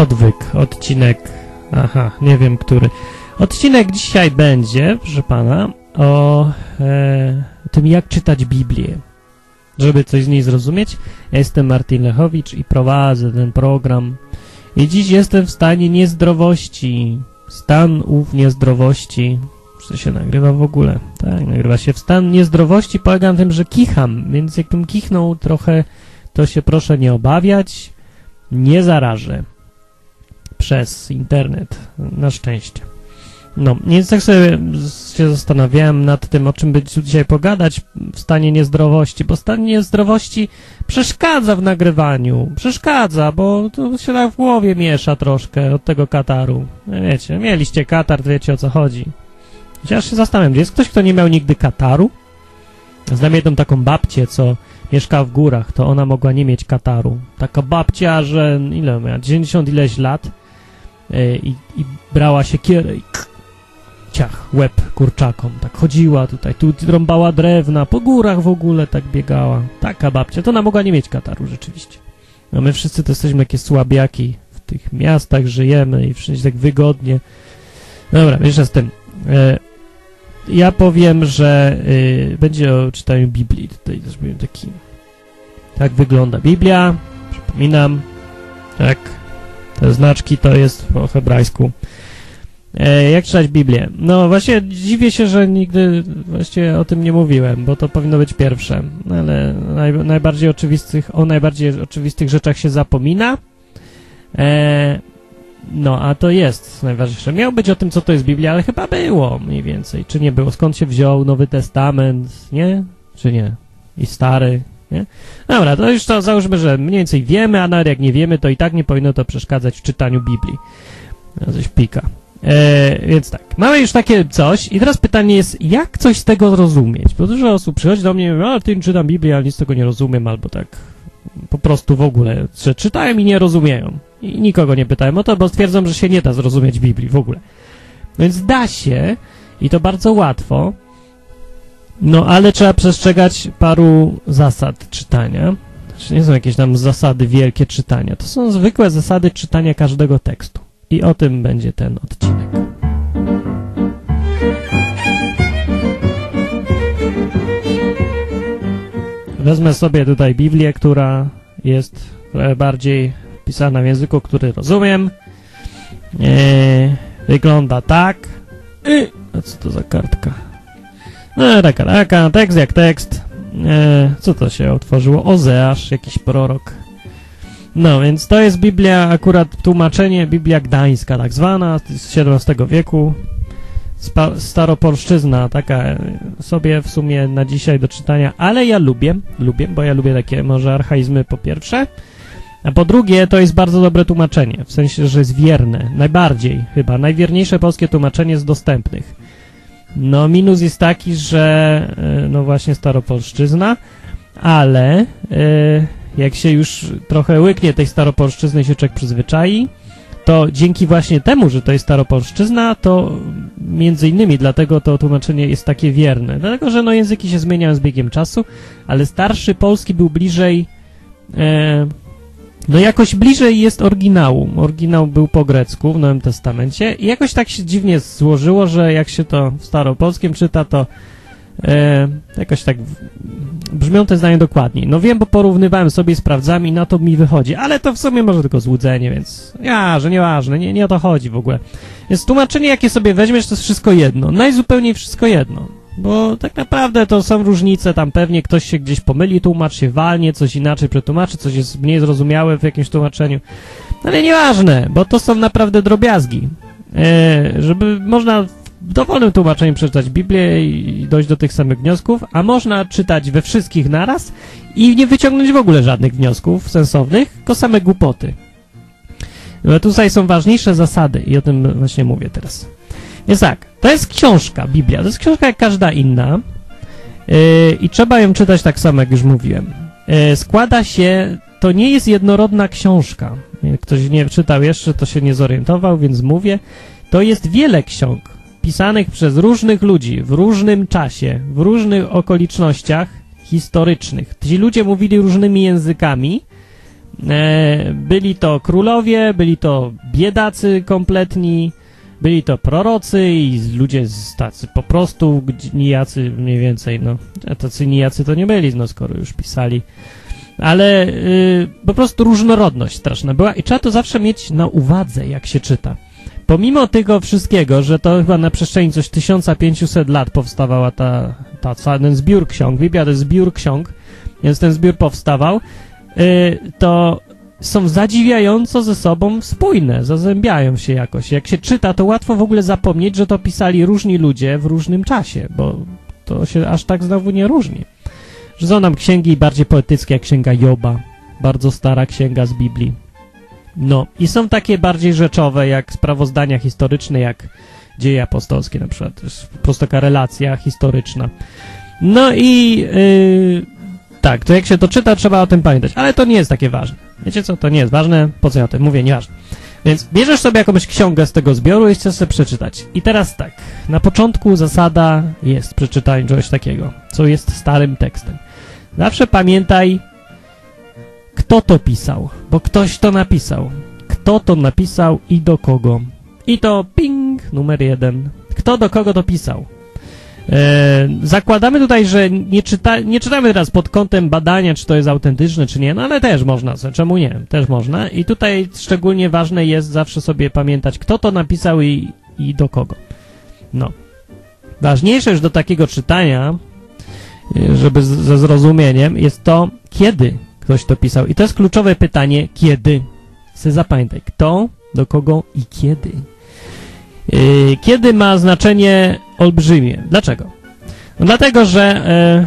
Odwyk, odcinek. Aha, nie wiem który. Odcinek dzisiaj będzie, proszę pana, o e, tym, jak czytać Biblię. Żeby coś z niej zrozumieć, ja jestem Martin Lechowicz i prowadzę ten program. I dziś jestem w stanie niezdrowości. Stan ów niezdrowości. Co się nagrywa w ogóle? Tak, nagrywa się w stan niezdrowości. Polega na tym, że kicham, więc jakbym kichnął trochę, to się proszę nie obawiać. Nie zarażę przez internet, na szczęście. No, więc tak sobie się zastanawiałem nad tym, o czym by dzisiaj pogadać w stanie niezdrowości, bo stan niezdrowości przeszkadza w nagrywaniu, przeszkadza, bo to się tak w głowie miesza troszkę od tego kataru. No Wiecie, mieliście katar, wiecie o co chodzi. Chociaż się zastanawiam, jest ktoś, kto nie miał nigdy kataru? Znam jedną taką babcię, co mieszka w górach, to ona mogła nie mieć kataru. Taka babcia, że ile miała? 90 ileś lat i, i brała siekierę i ciach, łeb kurczakom. Tak chodziła tutaj, tu rąbała drewna, po górach w ogóle tak biegała. Taka babcia, to ona mogła nie mieć kataru rzeczywiście. No my wszyscy to jesteśmy jakieś słabiaki, w tych miastach żyjemy i wszędzie tak wygodnie. Dobra, jeszcze z tym. E, ja powiem, że y, będzie o czytaniu Biblii. Tutaj będzie taki. Tak wygląda Biblia. Przypominam. Tak. Te znaczki to jest po hebrajsku. E, jak czytać Biblię? No właśnie dziwię się, że nigdy właściwie o tym nie mówiłem, bo to powinno być pierwsze. Ale naj, najbardziej oczywistych, o najbardziej oczywistych rzeczach się zapomina. E, no, a to jest najważniejsze. Miał być o tym, co to jest Biblia, ale chyba było mniej więcej. Czy nie było? Skąd się wziął Nowy Testament, nie? Czy nie? I Stary, nie? Dobra, to już to załóżmy, że mniej więcej wiemy, a nawet jak nie wiemy, to i tak nie powinno to przeszkadzać w czytaniu Biblii. No, coś pika. E, więc tak, mamy już takie coś i teraz pytanie jest, jak coś z tego zrozumieć? Bo dużo osób przychodzi do mnie i mówi, a ty czytam Biblię, ale nic z tego nie rozumiem, albo tak po prostu w ogóle, że czytają i nie rozumieją. I nikogo nie pytałem o to, bo stwierdzam, że się nie da zrozumieć Biblii w ogóle. No więc da się i to bardzo łatwo, no ale trzeba przestrzegać paru zasad czytania. Znaczy nie są jakieś tam zasady wielkie czytania, to są zwykłe zasady czytania każdego tekstu. I o tym będzie ten odcinek. Wezmę sobie tutaj Biblię, która jest bardziej pisana w języku, który rozumiem. Eee, wygląda tak. I, a co to za kartka? No, taka, taka, tekst jak tekst. Eee, co to się otworzyło? Ozeasz, jakiś prorok. No, więc to jest Biblia, akurat tłumaczenie, Biblia Gdańska tak zwana, z XVII wieku. Spa staropolszczyzna, taka sobie w sumie na dzisiaj do czytania, ale ja lubię, lubię, bo ja lubię takie może archaizmy po pierwsze, a po drugie to jest bardzo dobre tłumaczenie, w sensie, że jest wierne, najbardziej chyba, najwierniejsze polskie tłumaczenie z dostępnych. No minus jest taki, że no właśnie staropolszczyzna, ale jak się już trochę łyknie tej staropolszczyzny się człowiek przyzwyczai, to dzięki właśnie temu, że to jest staropolszczyzna, to między innymi dlatego to tłumaczenie jest takie wierne. Dlatego, że no języki się zmieniają z biegiem czasu, ale starszy polski był bliżej e, no jakoś bliżej jest oryginału. Oryginał był po grecku w Nowym Testamencie i jakoś tak się dziwnie złożyło, że jak się to w staropolskim czyta, to e, jakoś tak brzmią te zdania dokładniej. No wiem, bo porównywałem sobie sprawdzami i na to mi wychodzi, ale to w sumie może tylko złudzenie, więc ja, że nieważne, nie, nie o to chodzi w ogóle. Więc tłumaczenie, jakie sobie weźmiesz, to jest wszystko jedno. Najzupełniej wszystko jedno. Bo tak naprawdę to są różnice, tam pewnie ktoś się gdzieś pomyli, tłumacz się walnie, coś inaczej przetłumaczy, coś jest mniej zrozumiałe w jakimś tłumaczeniu. Ale nieważne, bo to są naprawdę drobiazgi. E, żeby można w dowolnym tłumaczeniu przeczytać Biblię i dojść do tych samych wniosków, a można czytać we wszystkich naraz i nie wyciągnąć w ogóle żadnych wniosków sensownych, tylko same głupoty. No tutaj są ważniejsze zasady i o tym właśnie mówię teraz. Więc tak, to jest książka, Biblia, to jest książka jak każda inna yy, i trzeba ją czytać tak samo, jak już mówiłem. Yy, składa się, to nie jest jednorodna książka. Jak ktoś nie czytał jeszcze, to się nie zorientował, więc mówię, to jest wiele ksiąg pisanych przez różnych ludzi w różnym czasie, w różnych okolicznościach historycznych. Ci ludzie mówili różnymi językami, E, byli to królowie, byli to biedacy kompletni, byli to prorocy i ludzie tacy po prostu nijacy mniej więcej, no. A tacy nijacy to nie byli, no skoro już pisali. Ale y, po prostu różnorodność straszna była i trzeba to zawsze mieć na uwadze, jak się czyta. Pomimo tego wszystkiego, że to chyba na przestrzeni coś 1500 lat powstawała ta, ta ten zbiór ksiąg, Biblia to jest zbiór ksiąg, więc ten zbiór powstawał, y, to są zadziwiająco ze sobą spójne, zazębiają się jakoś. Jak się czyta, to łatwo w ogóle zapomnieć, że to pisali różni ludzie w różnym czasie, bo to się aż tak znowu nie różni. Że są nam księgi bardziej poetyckie, jak księga Joba, bardzo stara księga z Biblii. No, i są takie bardziej rzeczowe, jak sprawozdania historyczne, jak dzieje apostolskie na przykład. To jest po prostu taka relacja historyczna. No i yy, tak, to jak się to czyta, trzeba o tym pamiętać, ale to nie jest takie ważne. Wiecie co, to nie jest ważne, po co ja o tym mówię, nieważne. Więc bierzesz sobie jakąś ksiągę z tego zbioru i chcesz sobie przeczytać. I teraz tak, na początku zasada jest przeczytanie czegoś takiego, co jest starym tekstem. Zawsze pamiętaj, kto to pisał, bo ktoś to napisał. Kto to napisał i do kogo. I to ping, numer jeden. Kto do kogo to pisał. E, zakładamy tutaj, że nie, czyta, nie czytamy teraz pod kątem badania, czy to jest autentyczne, czy nie, no ale też można, czemu nie, też można. I tutaj szczególnie ważne jest zawsze sobie pamiętać, kto to napisał i, i do kogo. No. Ważniejsze już do takiego czytania, e, żeby ze zrozumieniem, jest to, kiedy ktoś to pisał. I to jest kluczowe pytanie, kiedy. Chcę zapamiętaj, kto, do kogo i kiedy. Yy, kiedy ma znaczenie olbrzymie. Dlaczego? No dlatego, że yy,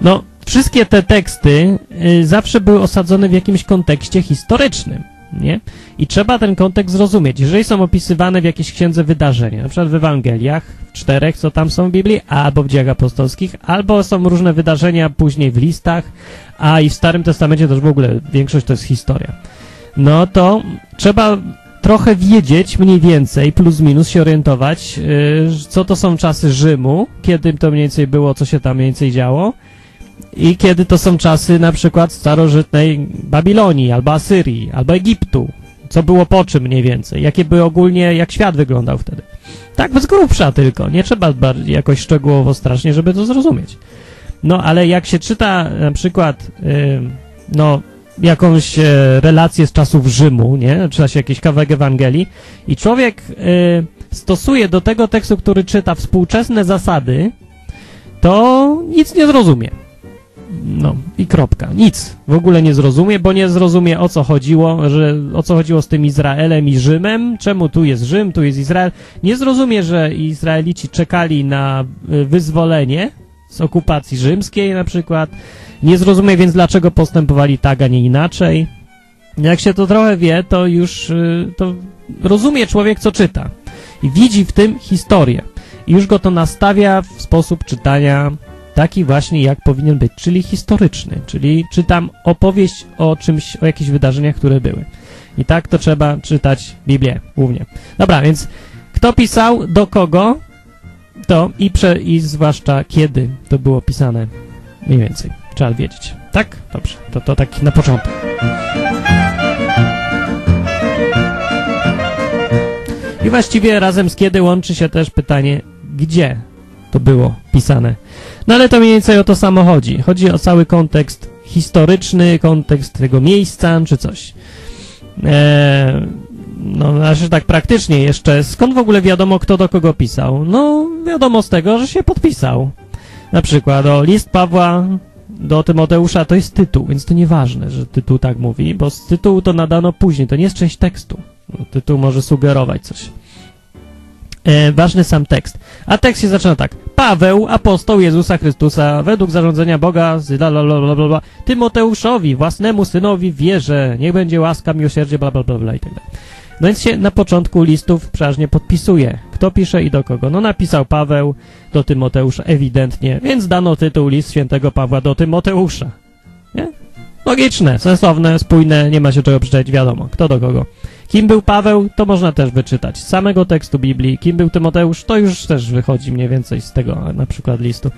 no, wszystkie te teksty yy, zawsze były osadzone w jakimś kontekście historycznym, nie? I trzeba ten kontekst zrozumieć. Jeżeli są opisywane w jakiejś księdze wydarzenia, na przykład w Ewangeliach, w czterech, co tam są w Biblii, albo w dziejach apostolskich, albo są różne wydarzenia później w listach, a i w Starym Testamencie też w ogóle większość to jest historia. No to trzeba trochę wiedzieć, mniej więcej, plus minus się orientować, yy, co to są czasy Rzymu, kiedy to mniej więcej było, co się tam mniej więcej działo i kiedy to są czasy na przykład starożytnej Babilonii, albo Asyrii, albo Egiptu, co było po czym mniej więcej, jakie były ogólnie, jak świat wyglądał wtedy. Tak z grubsza tylko, nie trzeba jakoś szczegółowo strasznie, żeby to zrozumieć. No, ale jak się czyta na przykład, yy, no, jakąś e, relację z czasów Rzymu, nie? Czyta się jakiś kawałek Ewangelii i człowiek e, stosuje do tego tekstu, który czyta współczesne zasady, to nic nie zrozumie. No i kropka. Nic w ogóle nie zrozumie, bo nie zrozumie o co chodziło, że o co chodziło z tym Izraelem i Rzymem, czemu tu jest Rzym, tu jest Izrael. Nie zrozumie, że Izraelici czekali na e, wyzwolenie z okupacji rzymskiej na przykład, nie zrozumie więc, dlaczego postępowali tak, a nie inaczej. Jak się to trochę wie, to już y, to rozumie człowiek, co czyta. I widzi w tym historię. I już go to nastawia w sposób czytania taki właśnie, jak powinien być, czyli historyczny. Czyli czytam opowieść o czymś, o jakichś wydarzeniach, które były. I tak to trzeba czytać Biblię głównie. Dobra, więc kto pisał, do kogo, to i, prze, i zwłaszcza kiedy to było pisane mniej więcej. Trzeba wiedzieć. Tak? Dobrze. To, to tak na początek. I właściwie razem z kiedy łączy się też pytanie, gdzie to było pisane. No ale to mniej więcej o to samo chodzi. Chodzi o cały kontekst historyczny, kontekst tego miejsca, czy coś. Eee, no, znaczy tak praktycznie jeszcze, skąd w ogóle wiadomo, kto do kogo pisał? No, wiadomo z tego, że się podpisał. Na przykład o list Pawła do Tymoteusza to jest tytuł, więc to nieważne, że tytuł tak mówi, bo z tytułu to nadano później, to nie jest część tekstu. No, tytuł może sugerować coś. E, ważny sam tekst. A tekst się zaczyna tak. Paweł, apostoł Jezusa Chrystusa, według zarządzenia Boga, bla, Tymoteuszowi, własnemu synowi wierzę, niech będzie łaska, miłosierdzie, bla, bla, bla, bla i tak dalej. No więc się na początku listów przeważnie podpisuje, kto pisze i do kogo. No napisał Paweł do Tymoteusza, ewidentnie, więc dano tytuł list świętego Pawła do Tymoteusza. Nie? Logiczne, sensowne, spójne, nie ma się czego przeczytać, wiadomo, kto do kogo. Kim był Paweł, to można też wyczytać z samego tekstu Biblii. Kim był Tymoteusz, to już też wychodzi mniej więcej z tego na przykład listu.